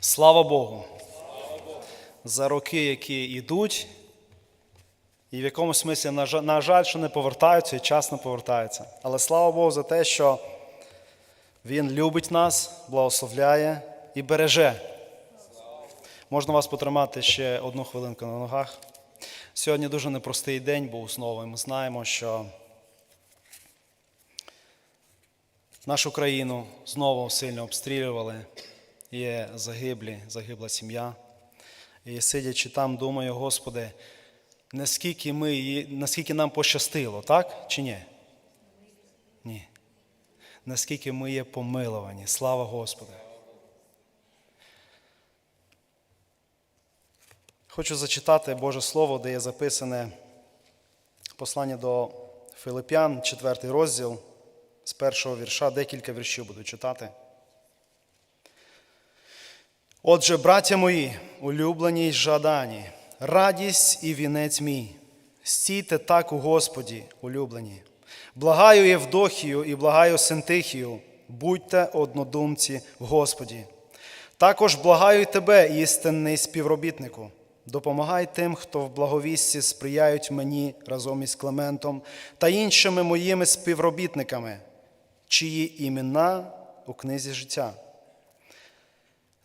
Слава Богу. За роки, які йдуть, і в якомусь смислі, на жаль, що не повертаються і час не повертаються. Але слава Богу за те, що Він любить нас, благословляє і береже. Можна вас потримати ще одну хвилинку на ногах. Сьогодні дуже непростий день був знову. і Ми знаємо, що нашу країну знову сильно обстрілювали. Є загиблі, загибла сім'я. І сидячи там, думаю, Господи, наскільки, ми, наскільки нам пощастило, так чи ні? Ні. Наскільки ми є помиловані. Слава Господу. Хочу зачитати Боже Слово, де є записане послання до Филип'ян, 4 розділ, з першого вірша, декілька віршів буду читати. Отже, браття мої, улюблені й жадані, радість і вінець мій, стійте так у Господі, улюблені. Благаю Євдохію і благаю Синтихію, будьте однодумці в Господі. Також благаю тебе, істинний співробітнику. Допомагай тим, хто в благовісті сприяють мені разом із Клементом та іншими моїми співробітниками, чиї імена у книзі життя.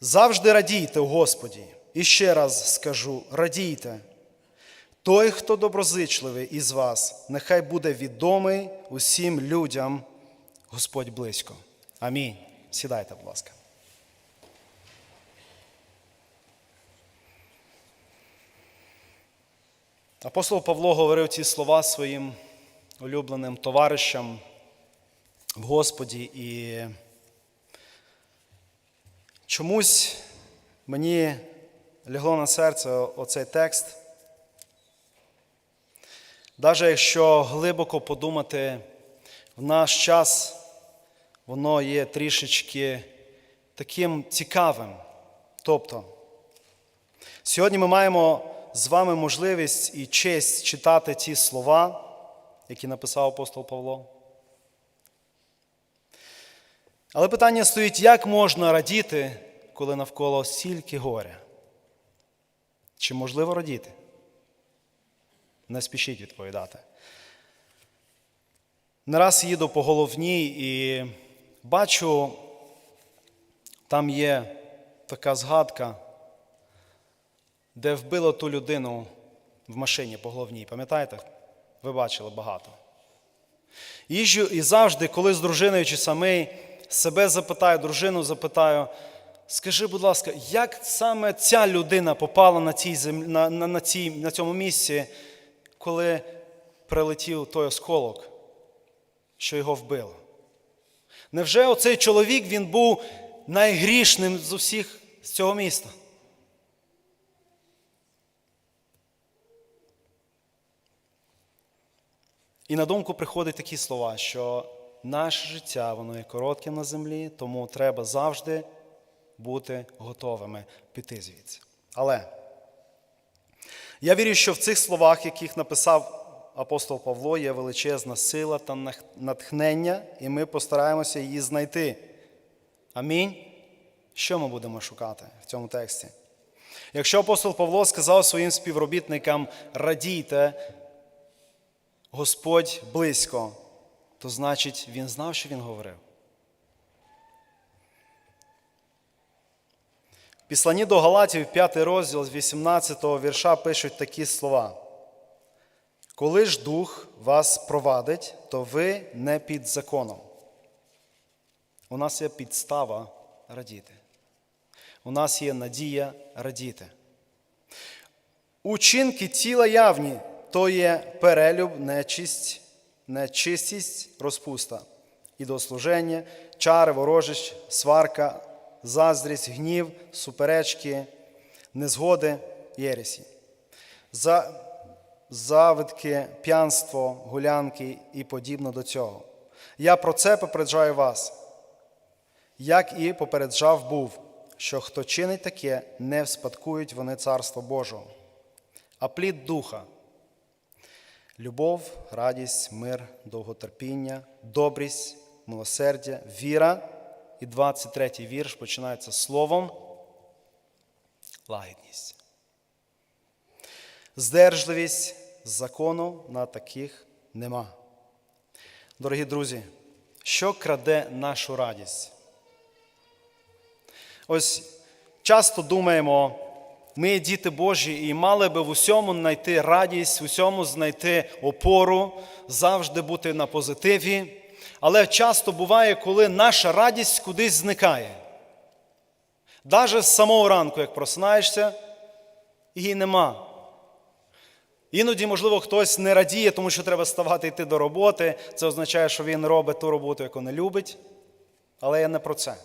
Завжди радійте у Господі. І ще раз скажу: радійте. Той, хто доброзичливий із вас, нехай буде відомий усім людям, Господь близько. Амінь. Сідайте, будь ласка. Апостол Павло говорив ці слова своїм улюбленим товаришам в Господі і Чомусь мені лягло на серце оцей текст. Навіть якщо глибоко подумати, в наш час воно є трішечки таким цікавим. Тобто, сьогодні ми маємо з вами можливість і честь читати ті слова, які написав апостол Павло. Але питання стоїть, як можна радіти, коли навколо стільки горя? Чи можливо радіти? Не спішіть відповідати. Не раз їду по головній і бачу, там є така згадка, де вбило ту людину в машині по головній. Пам'ятаєте? Ви бачили багато. Їжджу і завжди, коли з дружиною чи самий себе запитаю, дружину запитаю, скажи, будь ласка, як саме ця людина попала на, цій землі, на, на, на, цій, на цьому місці, коли прилетів той осколок, що його вбило? Невже оцей чоловік він був найгрішним з усіх з цього міста? І на думку приходять такі слова, що наше життя воно є коротким на землі, тому треба завжди бути готовими піти звідси. Але я вірю, що в цих словах, яких написав апостол Павло, є величезна сила та натхнення, і ми постараємося її знайти. Амінь. Що ми будемо шукати в цьому тексті? Якщо апостол Павло сказав своїм співробітникам радійте, Господь близько, то значить він знав, що він говорив. Післані до Галатів, 5 розділ з 18 вірша пишуть такі слова. Коли ж дух вас провадить, то ви не під законом. У нас є підстава радіти. У нас є надія радіти. Учинки тіла явні то є перелюб, нечисть, нечистість, розпуста, ідослуження, чари, ворожич, сварка, заздрість, гнів, суперечки, незгоди, єресі, За, завидки, п'янство, гулянки і подібно до цього. Я про це попереджаю вас, як і попереджав був, що хто чинить таке, не вспадкують вони Царство Божого, а плід духа. Любов, радість, мир, довготерпіння, добрість, милосердя, віра. І 23 вірш починається словом лагідність. Здержливість закону на таких нема. Дорогі друзі, що краде нашу радість? Ось часто думаємо, ми діти Божі і мали би в усьому знайти радість, в усьому знайти опору, завжди бути на позитиві. Але часто буває, коли наша радість кудись зникає. Навіть з самого ранку, як просинаєшся, її нема. Іноді, можливо, хтось не радіє, тому що треба ставати йти до роботи. Це означає, що він робить ту роботу, яку не любить. Але я не про це.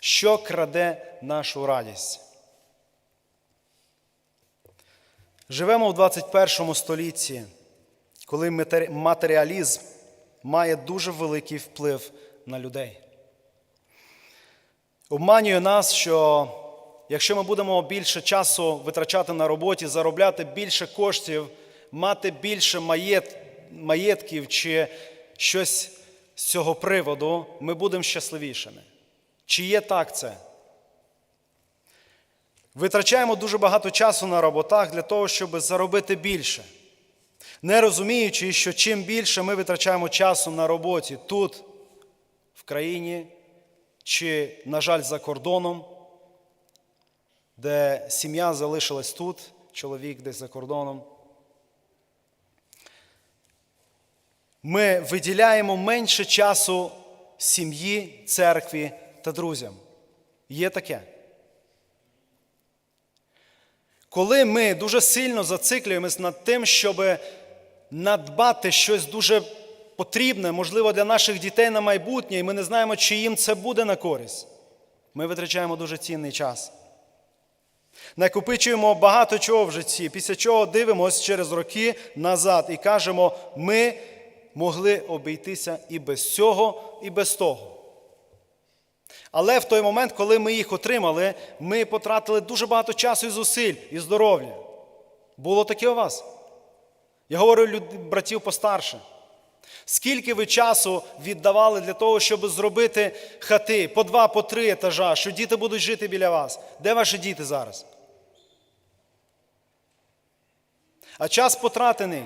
Що краде нашу радість? Живемо в 21 столітті, коли матеріалізм має дуже великий вплив на людей. Обманює нас, що якщо ми будемо більше часу витрачати на роботі, заробляти більше коштів, мати більше маєт, маєтків чи щось з цього приводу, ми будемо щасливішими. Чи є так це? Витрачаємо дуже багато часу на роботах для того, щоб заробити більше. Не розуміючи, що чим більше ми витрачаємо часу на роботі тут, в країні, чи, на жаль, за кордоном, де сім'я залишилась тут, чоловік десь за кордоном, ми виділяємо менше часу сім'ї, церкві та друзям. Є таке. Коли ми дуже сильно зациклюємось над тим, щоб надбати щось дуже потрібне, можливо, для наших дітей на майбутнє, і ми не знаємо, чи їм це буде на користь, ми витрачаємо дуже цінний час. Накопичуємо багато чого в житті, після чого дивимося через роки назад і кажемо, ми могли обійтися і без цього, і без того. Але в той момент, коли ми їх отримали, ми потратили дуже багато часу і зусиль, і здоров'я. Було таке у вас? Я говорю братів постарше. Скільки ви часу віддавали для того, щоб зробити хати по два, по три етажа, що діти будуть жити біля вас? Де ваші діти зараз? А час потратений.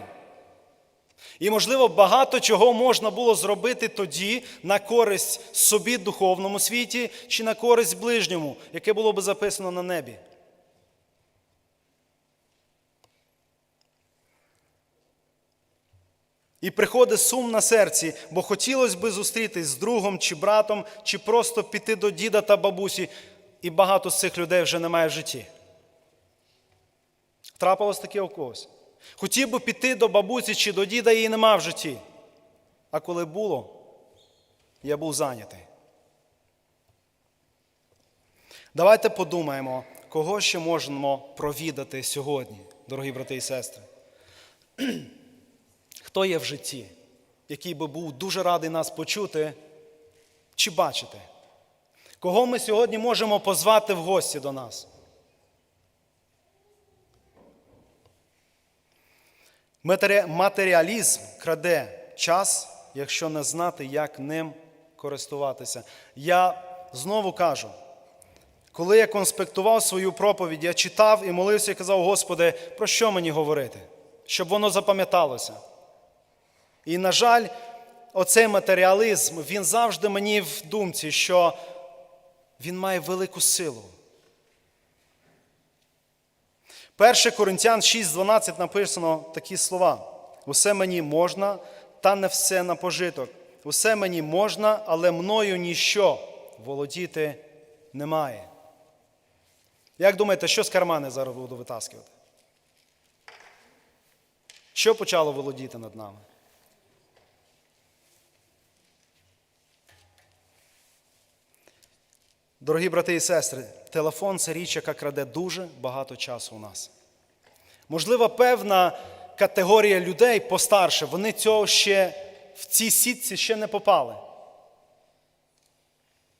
І, можливо, багато чого можна було зробити тоді на користь собі духовному світі чи на користь ближньому, яке було би записано на небі. І приходить сум на серці, бо хотілося би зустрітись з другом чи братом, чи просто піти до діда та бабусі, і багато з цих людей вже немає в житті. Трапилось таке у когось. Хотів би піти до бабусі чи до діда, її нема в житті. А коли було, я був зайнятий. Давайте подумаємо, кого ще можемо провідати сьогодні, дорогі брати і сестри. Хто є в житті, який би був дуже радий нас почути чи бачити? Кого ми сьогодні можемо позвати в гості до нас? Матеріалізм краде час, якщо не знати, як ним користуватися. Я знову кажу, коли я конспектував свою проповідь, я читав і молився і казав, Господи, про що мені говорити? Щоб воно запам'яталося. І, на жаль, оцей матеріалізм, він завжди мені в думці, що він має велику силу. 1 Коринтян 6,12 написано такі слова: усе мені можна, та не все на пожиток. Усе мені можна, але мною ніщо володіти немає. Як думаєте, що з кармани зараз буду витаскувати? Що почало володіти над нами? Дорогі брати і сестри, телефон це річ, яка краде дуже багато часу у нас. Можливо, певна категорія людей постарше, вони цього ще в цій сітці ще не попали.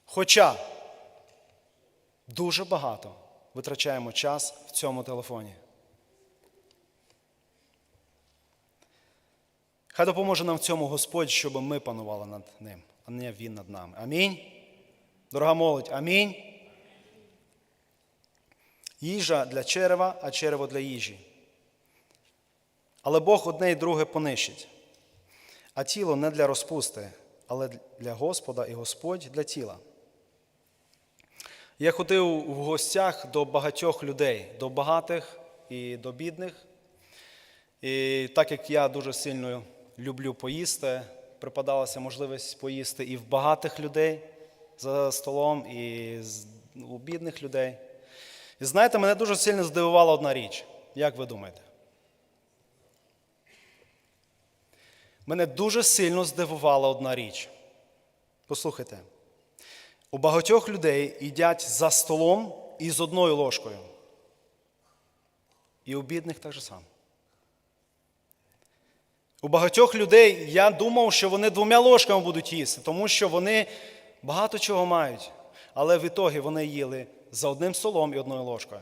Хоча дуже багато витрачаємо час в цьому телефоні. Хай допоможе нам в цьому Господь, щоб ми панували над ним, а не Він над нами. Амінь. Дорога молодь, амінь. Їжа для черева, а черево для їжі. Але Бог одне і друге понищить. А тіло не для розпусти, але для Господа і Господь для тіла. Я ходив в гостях до багатьох людей, до багатих і до бідних. І так як я дуже сильно люблю поїсти, припадалася можливість поїсти і в багатих людей за столом, і у бідних людей. І знаєте, мене дуже сильно здивувала одна річ. Як ви думаєте? Мене дуже сильно здивувала одна річ. Послухайте, у багатьох людей їдять за столом і з одною ложкою. І у бідних так же само. У багатьох людей я думав, що вони двома ложками будуть їсти, тому що вони багато чого мають. Але в ітогі вони їли за одним столом і одною ложкою.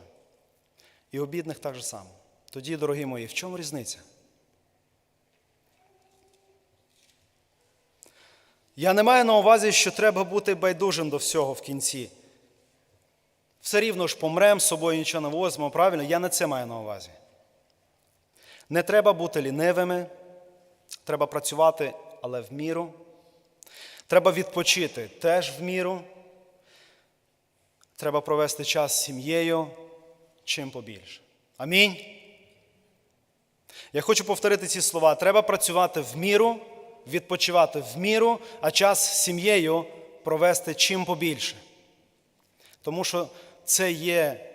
І у бідних так же само. Тоді, дорогі мої, в чому різниця? Я не маю на увазі, що треба бути байдужим до всього в кінці. Все рівно ж помремо, з собою нічого не возьмемо, правильно? Я не це маю на увазі. Не треба бути лінивими, треба працювати, але в міру. Треба відпочити теж в міру. Треба провести час з сім'єю чим побільше. Амінь. Я хочу повторити ці слова. Треба працювати в міру, відпочивати в міру, а час з сім'єю провести чим побільше. Тому що це є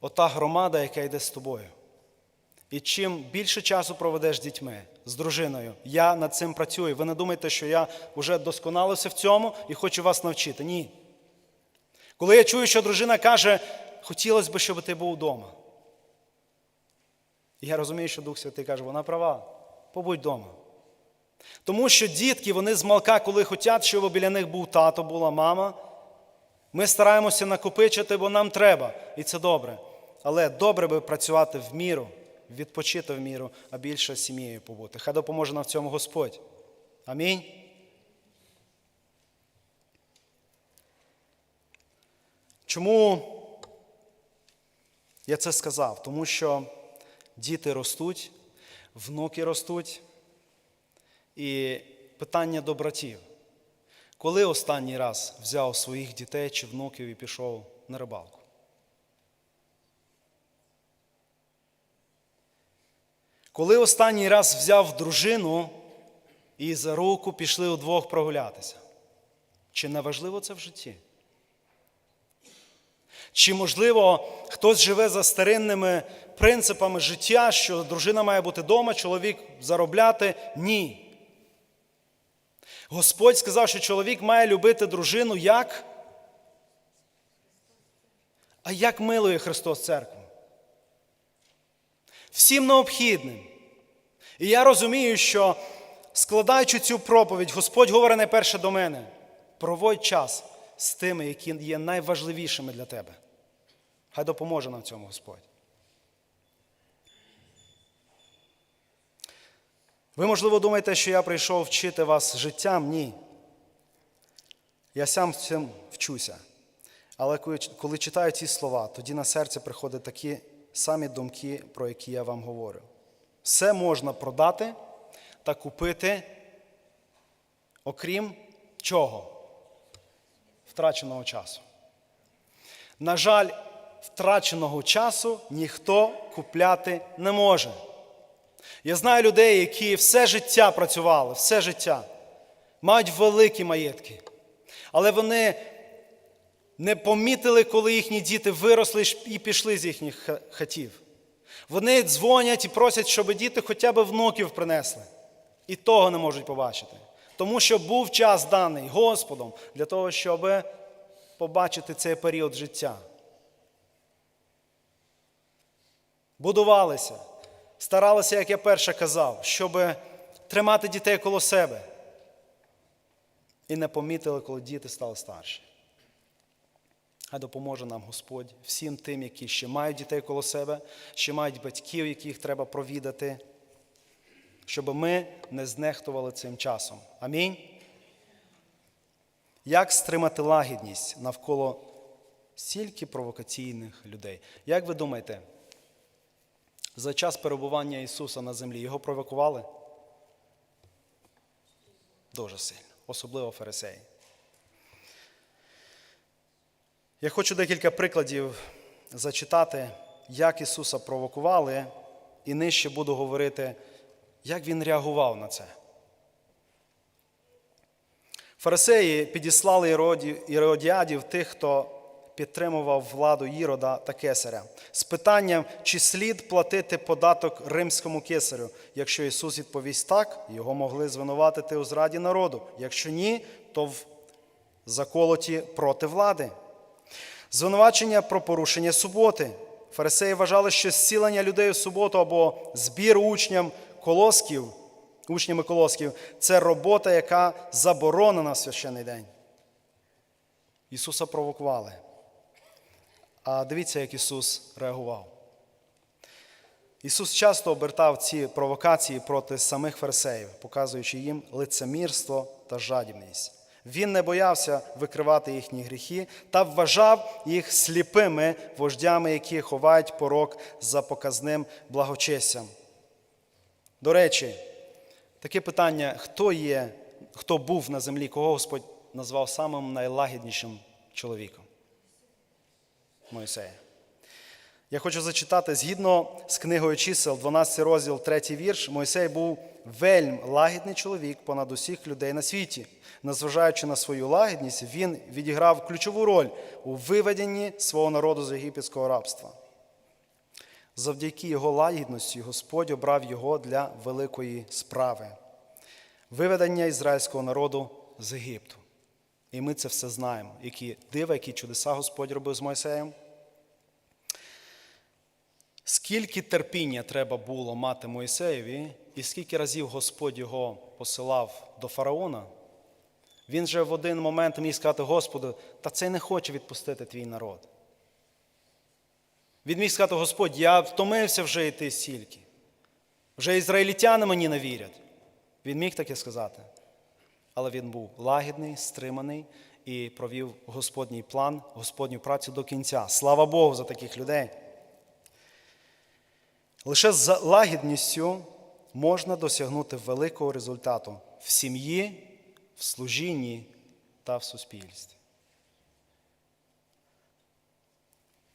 ота громада, яка йде з тобою. І чим більше часу проведеш з дітьми, з дружиною, я над цим працюю. Ви не думайте, що я вже досконалився в цьому і хочу вас навчити. Ні. Коли я чую, що дружина каже, хотілося б, щоб ти був вдома. І я розумію, що Дух Святий каже, вона права, побудь вдома. Тому що дітки, вони з малка, коли хочуть, щоб біля них був тато, була мама, ми стараємося накопичити, бо нам треба, і це добре. Але добре би працювати в міру, відпочити в міру, а більше сім'єю побути. Хай допоможе нам в цьому Господь. Амінь. Чому я це сказав? Тому що діти ростуть, внуки ростуть. І питання до братів. Коли останній раз взяв своїх дітей чи внуків і пішов на рибалку? Коли останній раз взяв дружину і за руку пішли удвох прогулятися? Чи не важливо це в житті? Чи, можливо, хтось живе за старинними принципами життя, що дружина має бути вдома, чоловік заробляти? Ні. Господь сказав, що чоловік має любити дружину як? А як милує Христос церкву? Всім необхідним. І я розумію, що складаючи цю проповідь, Господь говорить найперше до мене: проводь час з тими, які є найважливішими для тебе. Хай допоможе нам в цьому Господь. Ви, можливо, думаєте, що я прийшов вчити вас життям? Ні. Я сам цим вчуся. Але коли- читаю ці слова, тоді на серце приходять такі самі думки, про які я вам говорю. Все можна продати та купити, окрім чого? Втраченого часу. На жаль, втраченого часу ніхто купляти не може. Я знаю людей, які все життя працювали, все життя, мають великі маєтки, але вони не помітили, коли їхні діти виросли і пішли з їхніх хатів. Вони дзвонять і просять, щоб діти хоча б внуків принесли. І того не можуть побачити. Тому що був час даний Господом для того, щоб побачити цей період життя. Будувалися, старалися, як я перше казав, щоб тримати дітей коло себе. І не помітили, коли діти стали старші. Хай допоможе нам Господь всім тим, які ще мають дітей коло себе, ще мають батьків, яких треба провідати, щоб ми не знехтували цим часом. Амінь. Як стримати лагідність навколо Стільки провокаційних людей. Як ви думаєте, за час перебування Ісуса на землі його провокували? Дуже сильно, особливо фарисеї. Я хочу декілька прикладів зачитати, як Ісуса провокували, і нижче буду говорити, як Він реагував на це. Фарисеї підіслали іродіадів тих, хто підтримував владу Ірода та кесаря, з питанням, чи слід платити податок римському кесарю. Якщо Ісус відповість так, його могли звинуватити у зраді народу. Якщо ні, то в заколоті проти влади. Звинувачення про порушення суботи. Фарисеї вважали, що зцілення людей у суботу або збір учням колосків, учнями колосків це робота, яка заборонена в священний день. Ісуса провокували. А дивіться, як Ісус реагував. Ісус часто обертав ці провокації проти самих фарисеїв, показуючи їм лицемірство та жадібність. Він не боявся викривати їхні гріхи та вважав їх сліпими вождями, які ховають порок за показним благочестям. До речі, таке питання: хто є, хто був на землі, кого Господь назвав самим найлагіднішим чоловіком? Мойсея. Я хочу зачитати згідно з книгою чисел, 12 розділ, 3 вірш. Мойсей був вельм лагідний чоловік понад усіх людей на світі. Незважаючи на свою лагідність, він відіграв ключову роль у виведенні свого народу з єгипетського рабства. Завдяки його лагідності Господь обрав його для великої справи виведення ізраїльського народу з Єгипту. І ми це все знаємо, які дива, які чудеса Господь робив з Мойсеєм. Скільки терпіння треба було мати Моїсеєві, і скільки разів Господь його посилав до фараона, він же в один момент міг сказати Господу, та цей не хоче відпустити твій народ. Він міг сказати, Господь, я втомився вже йти стільки. Вже ізраїльтяни мені не вірять. Він міг таке сказати. Але він був лагідний, стриманий і провів Господній план, Господню працю до кінця. Слава Богу за таких людей. Лише з лагідністю можна досягнути великого результату в сім'ї, в служінні та в суспільстві.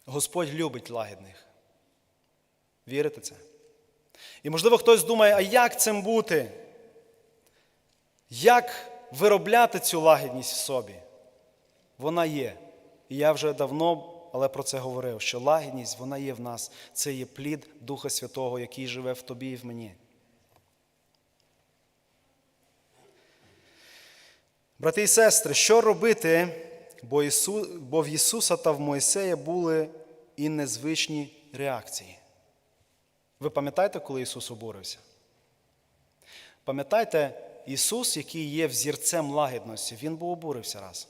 Господь любить лагідних. Вірите це? І, можливо, хтось думає, а як цим бути? Як виробляти цю лагідність в собі? Вона є. І я вже давно, але про це говорив, що лагідність, вона є в нас. Це є плід Духа Святого, який живе в тобі і в мені. Брати і сестри, що робити, бо, Ісу... бо в Ісуса та в Мойсея були і незвичні реакції. Ви пам'ятаєте, коли Ісус обурився? Пам'ятаєте, Ісус, який є взірцем лагідності, Він був обурився раз.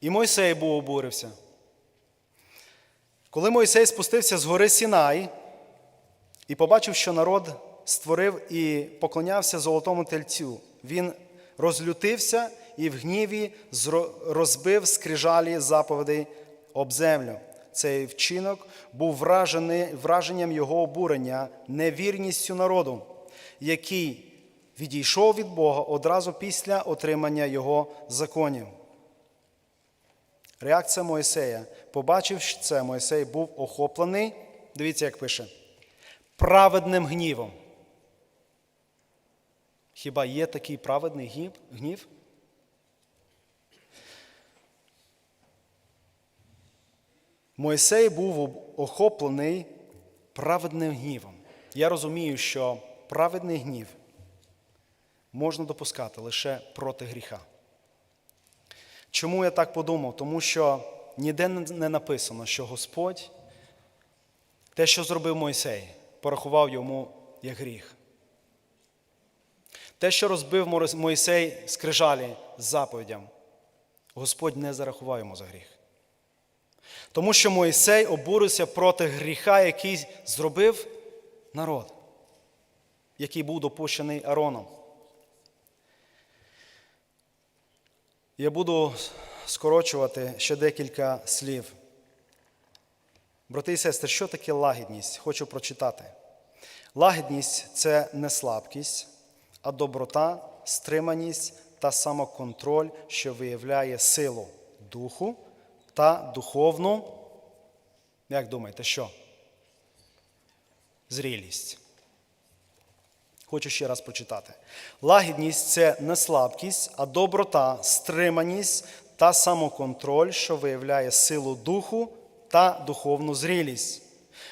І Мойсей був обурився. Коли Мойсей спустився з гори Сінай і побачив, що народ створив і поклонявся золотому тельцю, він розлютився і в гніві розбив скрижалі заповідей об землю. Цей вчинок був вражений, враженням його обурення, невірністю народу, який відійшов від Бога одразу після отримання його законів. Реакція Моїсея. Побачивши це, Моїсей був охоплений, дивіться, як пише, праведним гнівом. Хіба є такий праведний гнів? Мойсей був охоплений праведним гнівом. Я розумію, що праведний гнів можна допускати лише проти гріха. Чому я так подумав? Тому що ніде не написано, що Господь те, що зробив Мойсей, порахував йому як гріх. Те, що розбив Мойсей скрижалі з заповідям, Господь не зарахував йому за гріх. Тому що Мойсей обурився проти гріха, який зробив народ, який був допущений Ароном. Я буду скорочувати ще декілька слів. Брати і сестри, що таке лагідність? Хочу прочитати. Лагідність це не слабкість, а доброта, стриманість та самоконтроль, що виявляє силу духу та духовну. Як думаєте, що? Зрілість. Хочу ще раз прочитати. Лагідність це не слабкість, а доброта, стриманість та самоконтроль, що виявляє силу духу та духовну зрілість.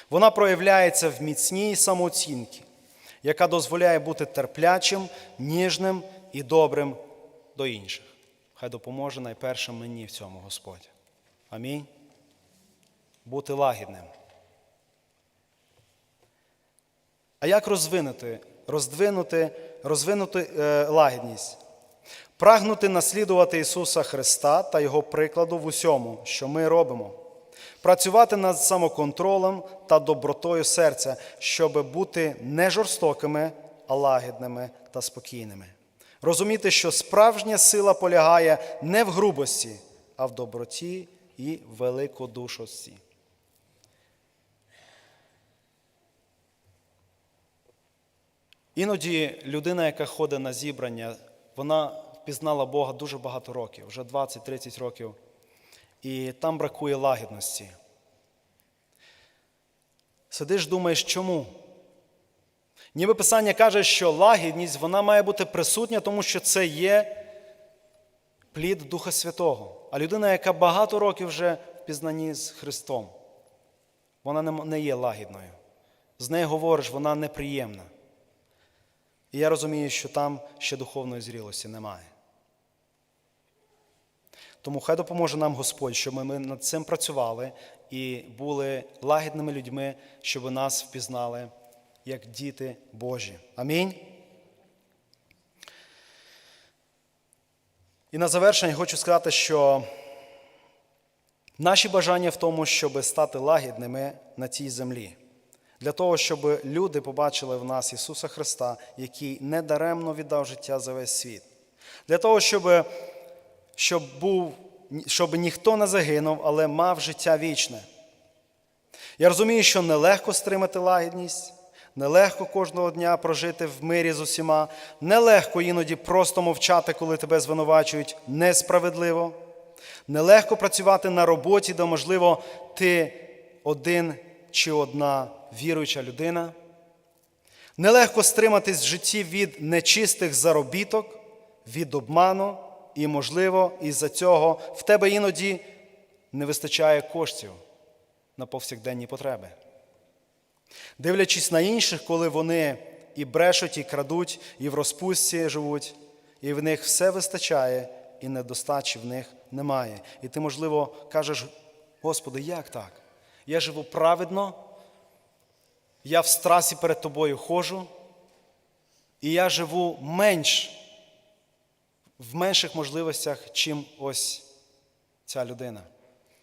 Вона проявляється в міцній самооцінці, яка дозволяє бути терплячим, ніжним і добрим до інших. Хай допоможе найперше мені в цьому Господь. Амінь. Бути лагідним. А як розвинути, роздвинути, розвинути е, лагідність? Прагнути наслідувати Ісуса Христа та Його прикладу в усьому, що ми робимо. Працювати над самоконтролем та добротою серця, щоб бути не жорстокими, а лагідними та спокійними. Розуміти, що справжня сила полягає не в грубості, а в доброті і великодушості. Іноді людина, яка ходить на зібрання, вона впізнала Бога дуже багато років, вже 20-30 років, і там бракує лагідності. Сидиш, думаєш, чому? Ніби Писання каже, що лагідність вона має бути присутня, тому що це є плід Духа Святого. А людина, яка багато років вже в пізнанні з Христом, вона не є лагідною. З нею говориш, вона неприємна. І я розумію, що там ще духовної зрілості немає. Тому хай допоможе нам Господь, щоб ми над цим працювали і були лагідними людьми, щоб нас впізнали як діти Божі. Амінь. І на завершення хочу сказати, що наші бажання в тому, щоб стати лагідними на цій землі. Для того, щоб люди побачили в нас Ісуса Христа, який недаремно віддав життя за весь світ. Для того, щоб щоб, був, щоб ніхто не загинув, але мав життя вічне. Я розумію, що нелегко стримати лагідність, нелегко кожного дня прожити в мирі з усіма, нелегко іноді просто мовчати, коли тебе звинувачують несправедливо. Нелегко працювати на роботі, де, можливо, ти один чи одна віруюча людина. Нелегко стриматись в житті від нечистих заробіток, від обману, і, можливо, із-за цього в тебе іноді не вистачає коштів на повсякденні потреби. Дивлячись на інших, коли вони і брешуть, і крадуть, і в розпустці живуть, і в них все вистачає, і недостачі в них немає. І ти, можливо, кажеш, Господи, як так? Я живу праведно, я в страсі перед тобою ходжу, і я живу менш, в менших можливостях, чим ось ця людина.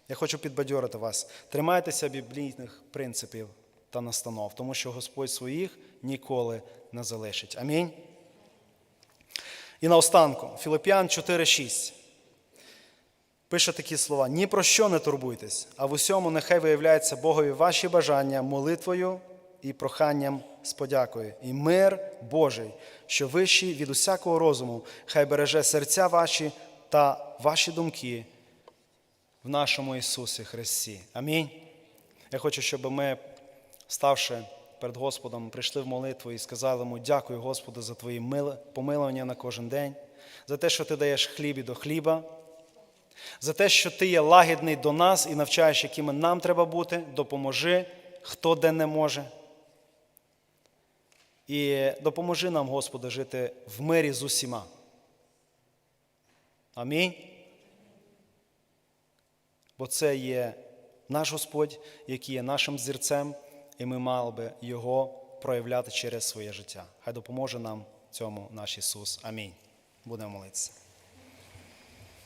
Я хочу підбадьорити вас. Тримайтеся біблійних принципів та настанов, тому що Господь своїх ніколи не залишить. Амінь. І наостанку, Філип'ян 4,6. Пише такі слова: ні про що не турбуйтесь, а в усьому нехай виявляється Богові ваші бажання молитвою і проханням з подякою. І мир Божий, що вищий від усякого розуму, хай береже серця ваші та ваші думки в нашому Ісусі Христі. Амінь. Я хочу, щоб ми, ставши перед Господом, прийшли в молитву і сказали йому дякую, Господу, за Твої помилування на кожен день, за те, що Ти даєш хліб і до хліба. За те, що ти є лагідний до нас і навчаєш, якими нам треба бути, допоможи, хто де не може. І допоможи нам, Господи, жити в мирі з усіма. Амінь. Бо це є наш Господь, який є нашим зірцем, і ми мали би Його проявляти через своє життя. Хай допоможе нам цьому наш Ісус. Амінь. Будемо молитися.